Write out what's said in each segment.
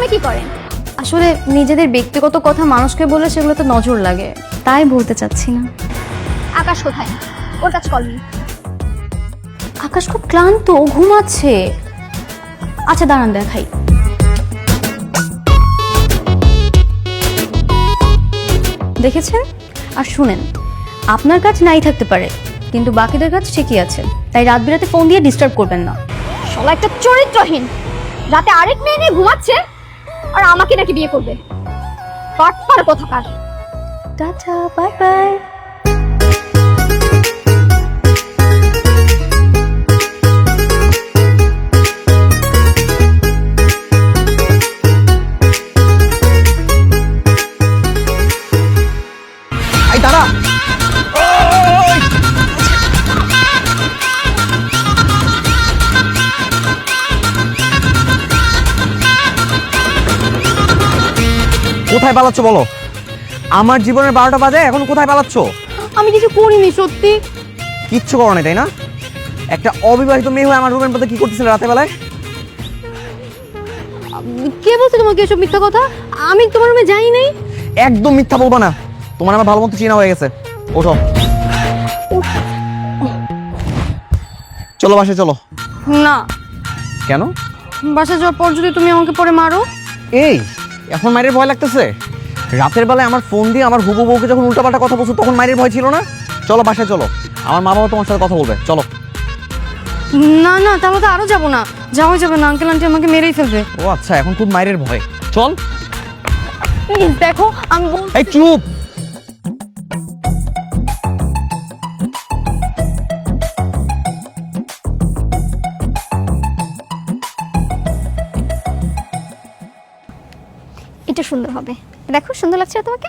রুমে কি করেন? আসলে নিজেদের ব্যক্তিগত কথা মানুষকে বলে সেগুলো তো নজর লাগে। তাই বলতে চাচ্ছি না। আকাশ কোথায়? ওর কাছে কল আকাশ খুব ক্লান্ত ও ঘুমাচ্ছে। আচ্ছা দাঁড়ান দেখাই। দেখেছেন? আর শুনেন আপনার কাজ নাই থাকতে পারে কিন্তু বাকিদের কাজ ঠিকই আছে। তাই রাত বিরাতে ফোন দিয়ে ডিস্টার্ব করবেন না। সবাই একটা চরিত্রহীন। রাতে আরেক মেয়ে নিয়ে ঘুমাচ্ছে? আর আমাকে নাকি বিয়ে করবে। পাট পার কোথাকার। টাটা বাই বাই কোথায় পালাচ্ছ বলো? আমার জীবনের বারোটা বাজে এখন কোথায় পালাচ্ছ? আমি কিছু করিনি সত্যি। কিচ্ছু করো না তাই না? একটা অবিবাহিত মেয়ে হয়ে আমার রুমের মধ্যে কি করতেছিল রাতে বেলায় কে বলছে তোমাকে এসব মিথ্যা কথা? আমি তোমার রুমে যাই নাই? একদম মিথ্যা বলব না। তোমার আমার ভালো মতো চেনা হয়ে গেছে। ওঠো। চলো বাসে চলো। না। কেন? বাসা যাওয়ার পর যদি তুমি আমাকে পরে মারো। এই এখন মায়ের ভয় লাগতেছে? রাতের বেলায় আমার ফোন দিয়ে আমার হুবু বউকে যখন উল্টাপাল্টা কথা বলছো তখন মায়ের ভয় ছিল না? চলো বাসায় চলো। আমার মা বাবা তোমার সাথে কথা বলবে চলো। না না তাহলে তো আরও যাব না। যাওয়া যাবে না আঙ্কেল আন্টি আমাকে মেরেই ফেলবে। ও আচ্ছা এখন খুব মায়ের ভয়। চল। দেখো আমি এই চুপ! এটা সুন্দর হবে। দেখো, সুন্দর লাগছে তোমাকে?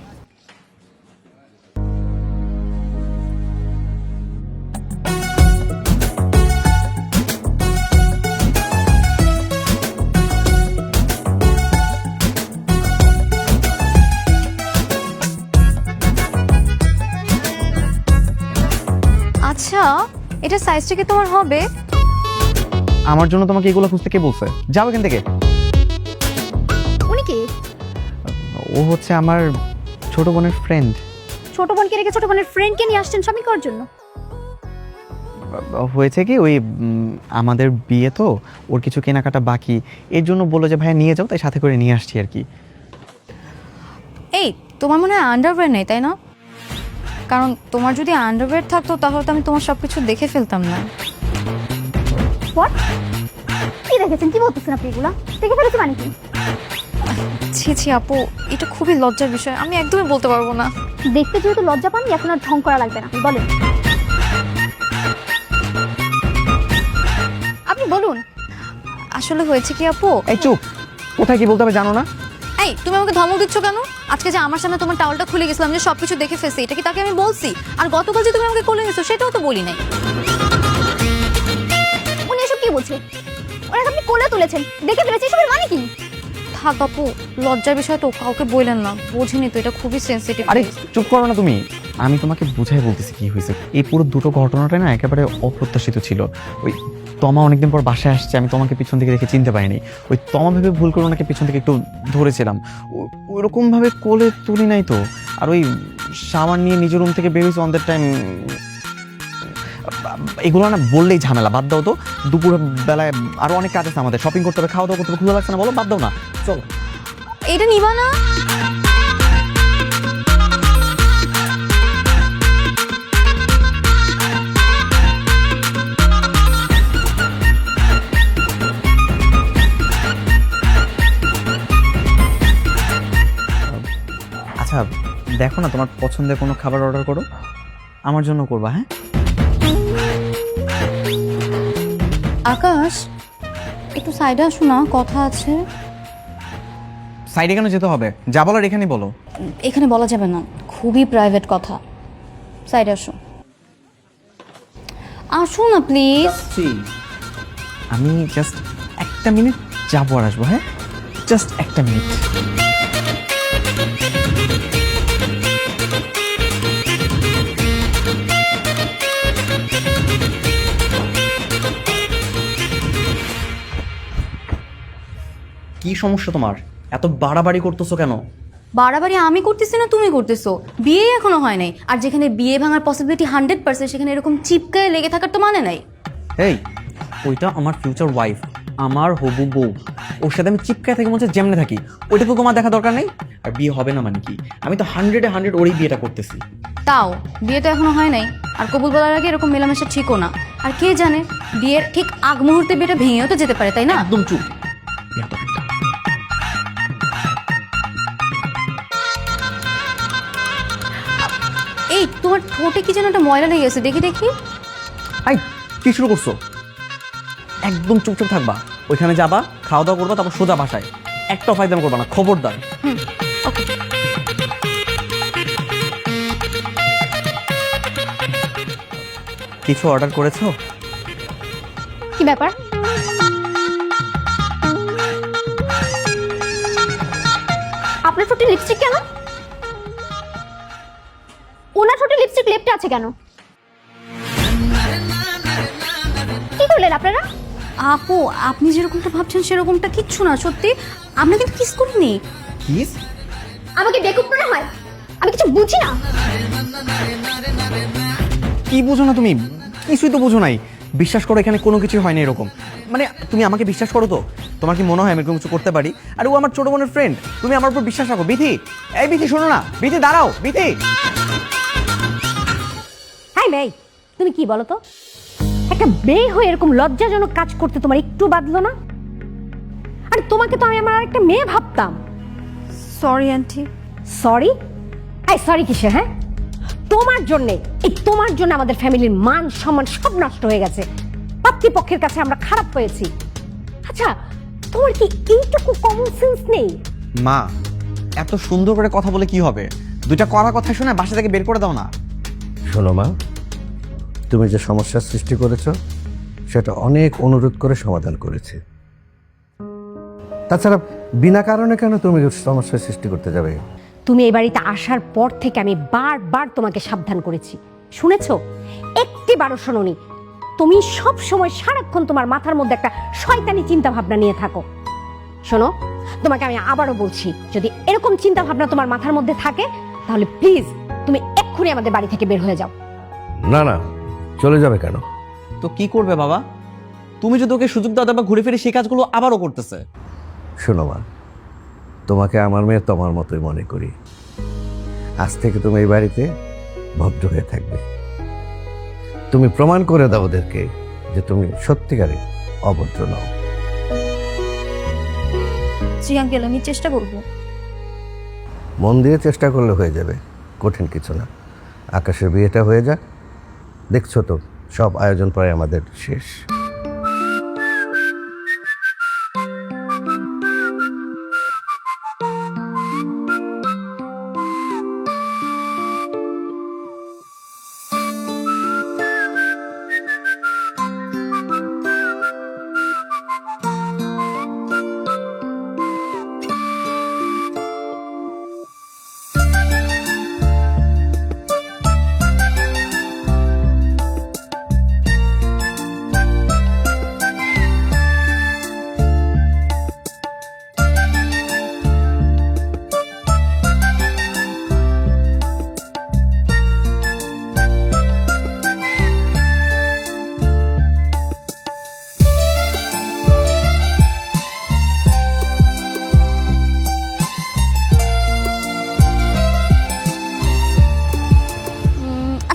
আচ্ছা এটা সাইজটা কি তোমার হবে? আমার জন্য তোমাকে এগুলো খুঁজতে কে বলছে? যাও এখান থেকে। ও হচ্ছে আমার ছোট বোনের ফ্রেন্ড ছোট বোনকে রেখে ছোট বোনের ফ্রেন্ডকে নিয়ে আসছেন স্বামী করার জন্য? হয়েছে কি ওই উম, আমাদের বিয়ে তো ওর কিছু কেনাকাটা বাকি। এর জন্য বলল যে ভাইয়া নিয়ে যাও। তাই সাথে করে নিয়ে আসছি আর কি। এই তোমার মনে হয় আন্ডারওয়্যার নেই তাই না? কারণ তোমার যদি আন্ডারওয়্যার থাকতো তাহলে তো আমি তোমার সব কিছু দেখে ফেলতাম না। হোয়াট কি দেখেছেন? কি বলতেছেন আপনি এগুলা? দেখে ফেলেছি মানে কি? ছি ছি আপু। এটা খুবই লজ্জার বিষয়। আমি একদমই বলতে পারব না। দেখতে যেহেতু লজ্জা পাননি এখন আর ঢং করা লাগবে না। বলেন। আপনি বলুন। আসলে হয়েছে কি আপু? এই চুপ। কোথায় কি বলতে হবে জানো না? এই তুমি আমাকে ধমক দিচ্ছ কেন? আজকে যে আমার সামনে তোমার টাওয়ালটা খুলে গেছিলাম যে সবকিছু দেখে ফেলছি এটা কি তাকে আমি বলছি? আর গতকাল যে তুমি আমাকে কোলে নিয়েছো সেটাও তো বলি নাই। উনি এসব কি বলছে? ওনাকে আপনি কোলে তুলেছেন। দেখে ফেলেছি এসবের মানে কি? থাক আপু লজ্জার বিষয় তো কাউকে বললেন না বোঝেনি তো এটা খুবই সেন্সিটিভ আরে চুপ করো না তুমি। আমি তোমাকে বুঝাই বলতেছি কি হয়েছে। এই পুরো দুটো ঘটনাটা না একেবারে অপ্রত্যাশিত ছিল। ওই তমা অনেকদিন পর বাসায় আসছে আমি তোমাকে পিছন থেকে দেখে চিনতে পারিনি। ওই তমা ভেবে ভুল করে ওনাকে পিছন থেকে একটু ধরেছিলাম। ওইরকম ভাবে কোলে তুলি নাই তো। আর ওই সামান নিয়ে নিজের রুম থেকে বেরোইছে অন দ্যাট টাইম এগুলো না বললেই ঝামেলা বাদ দাও তো। দুপুর বেলায় আরও অনেক কাজ আছে আমাদের শপিং করতে হবে খাওয়া দাওয়া করতে হবে ক্ষুধা লাগছে না বলো বাদ দাও না চলো। এটা নিবা না? আচ্ছা দেখো না তোমার পছন্দের কোনো খাবার অর্ডার করো। আমার জন্য করবা হ্যাঁ? আকাশ একটু সাইডে আসো না কথা আছে। সাইডে কেন যেতে হবে? যা বলার এখানে বলো। এখানে বলা যাবে না খুবই প্রাইভেট কথা। সাইডে আসো। আসো না প্লিজ আমি জাস্ট একটা মিনিট যাব আর আসব হ্যাঁ? জাস্ট একটা মিনিট কি সমস্যা তোমার? এত বাড়াবাড়ি করতেছো কেন? বাড়াবাড়ি আমি করতেছি না তুমি করতেছো। বিয়ে এখনও হয় নাই। আর যেখানে বিয়ে ভাঙার পসিবিলিটি হান্ড্রেড পার্সেন্ট সেখানে এরকম চিপকায় লেগে থাকার তো মানে নাই। এই ওইটা আমার ফিউচার ওয়াইফ আমার হবু বউ। ওর সাথে আমি চিপকায় থাকি মনে যেমনে থাকি। ওইটা তো তোমার দেখা দরকার নেই? আর বিয়ে হবে না মানে কি? আমি তো হান্ড্রেডে হান্ড্রেড ওরই বিয়েটা করতেছি। তাও বিয়ে তো এখনও হয় নাই। আর কবুল বলার আগে এরকম মেলামেশা ঠিকও না। আর কে জানে বিয়ের ঠিক আগ মুহূর্তে বিয়েটা ভেঙেও তো যেতে পারে তাই না? একদম চুপ। এই তোমার ঠোঁটে কি যেন একটা ময়লা লেগে গেছে? দেখি দেখি। আই কি শুরু করছ? একদম চুপচাপ থাকবা। ওইখানে যাবা খাওয়া দাওয়া করবা তারপর সোজা বাসায়। একটা ফায়দাম করবা না খবরদার। ওকে। কিছু অর্ডার করেছ? কি ব্যাপার? আপনার ঠোঁটে লিপস্টিক কেন? ওনার ঠোঁটে লিপস্টিক লেপটে আছে কেন? কি করলেন আপনারা? আপু আপনি যেরকমটা ভাবছেন সেরকমটা কিচ্ছু না সত্যি। আমরা কিন্তু কিস করিনি কিস? আমাকে বেকুব মনে হয়? আমি কিছু বুঝি না। কি বুঝো না তুমি? কিছুই তো বুঝো নাই। বিশ্বাস করো এখানে কোনো কিছু হয় না এরকম। মানে তুমি আমাকে বিশ্বাস করো তো? তোমার কি মনে হয় আমি এরকম কিছু করতে পারি? আর ও আমার ছোট বোনের ফ্রেন্ড তুমি আমার উপর বিশ্বাস রাখো বিধি। এই বিধি শোনো না। বিধি দাঁড়াও। বিধি। মেই তুমি কি বলো তো? একটা মেয়ে হয়ে এরকম লজ্জাজনক কাজ করতে তোমার একটু বাদলো না? আরে তোমাকে তো আমি আমার একটা মেয়ে ভাবতাম। সরি আন্টি সরি এই সরি কিসে হ্যাঁ? তোমার জন্যে এই তোমার জন্য আমাদের ফ্যামিলির মান সম্মান সব নষ্ট হয়ে গেছে। পাতৃপক্ষের কাছে আমরা খারাপ হয়েছি। আচ্ছা তোমার কি এইটুকু কমন সেন্স নেই? মা এত সুন্দর করে কথা বলে কি হবে? দুইটা কড়া কথা শুনে বাসা থেকে বের করে দাও না। শোনো মা তুমি যে সমস্যার সৃষ্টি করেছ সেটা অনেক অনুরোধ করে সমাধান করেছে। তাছাড়া বিনা কারণে কেন তুমি সমস্যার সৃষ্টি করতে যাবে? তুমি এই বাড়িতে আসার পর থেকে আমি বারবার তোমাকে সাবধান করেছি। শুনেছ? একটি বারো শোনোনি। তুমি সব সময় সারাক্ষণ তোমার মাথার মধ্যে একটা শয়তানি চিন্তা ভাবনা নিয়ে থাকো। শোনো তোমাকে আমি আবারও বলছি যদি এরকম চিন্তা ভাবনা তোমার মাথার মধ্যে থাকে তাহলে প্লিজ তুমি এক্ষুনি আমাদের বাড়ি থেকে বের হয়ে যাও। না না চলে যাবে কেন? তো কি করবে বাবা? তুমি যদি ওকে সুযোগ দাও বা ঘুরে ফিরে সেই কাজগুলো আবারও করতেছে। শোনো মা তোমাকে আমার মেয়ে তোমার মতোই মনে করি। আজ থেকে তুমি এই বাড়িতে ভদ্র হয়ে থাকবে। তুমি প্রমাণ করে দাও ওদেরকে যে তুমি সত্যিকারে অভদ্র নও। জি আঙ্কেল আমি চেষ্টা করব। মন দিয়ে চেষ্টা করলে হয়ে যাবে কঠিন কিছু না। আকাশের বিয়েটা হয়ে যাক। দেখছ তো সব আয়োজন প্রায় আমাদের শেষ।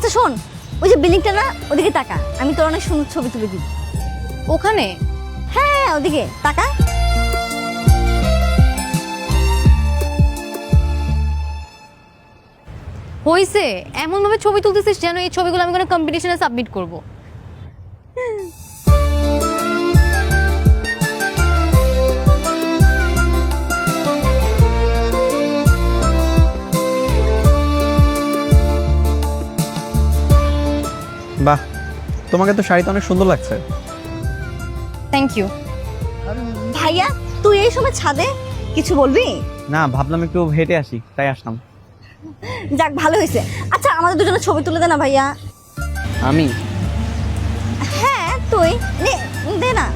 আচ্ছা শোন ওই যে বিল্ডিংটা না ওদিকে তাকা। আমি তোর অনেক সুন্দর ছবি তুলে দিই। ওখানে? হ্যাঁ ওদিকে তাকা। হয়েছে এমনভাবে ছবি তুলতেছিস যেন এই ছবিগুলো আমি কোনো কম্পিটিশনে সাবমিট করব। বাহ তোমাকে তো শাড়িতে অনেক সুন্দর লাগছে। থ্যাংক ইউ ভাইয়া তুই এই সময় ছাদে? কিছু বলবি? না ভাবলাম একটু হেঁটে আসি তাই আসলাম। যাক ভালো হয়েছে। আচ্ছা আমাদের দুজনের ছবি তুলে দে না ভাইয়া। আমি? হ্যাঁ তুই। নে দে না।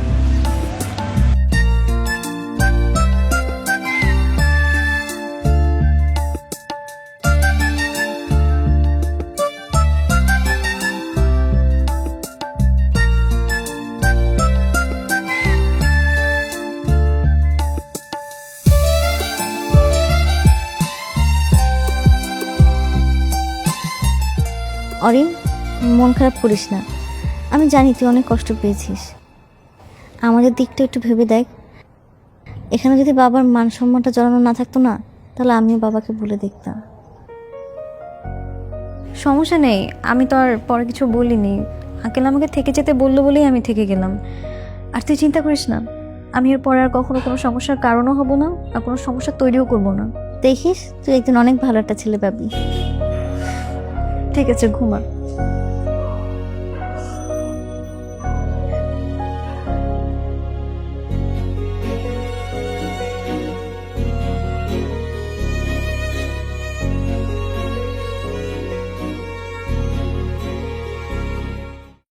মন খারাপ করিস না। আমি জানি তুই অনেক কষ্ট পেয়েছিস। আমাদের দিকটা একটু ভেবে দেখ। এখানে যদি বাবার মান সম্মানটা জড়ানো না থাকতো না তাহলে আমিও বাবাকে বলে দেখতাম। সমস্যা নেই আমি তো আর পরে কিছু বলিনি। আঙ্কেল আমাকে থেকে যেতে বলল বলেই আমি থেকে গেলাম। আর তুই চিন্তা করিস না আমি এর পরে আর কখনো কোনো সমস্যার কারণও হব না আর কোনো সমস্যা তৈরিও করব না। দেখিস তুই একদিন অনেক ভালো একটা ছেলে পাবি। ঠিক আছে ঘুমা।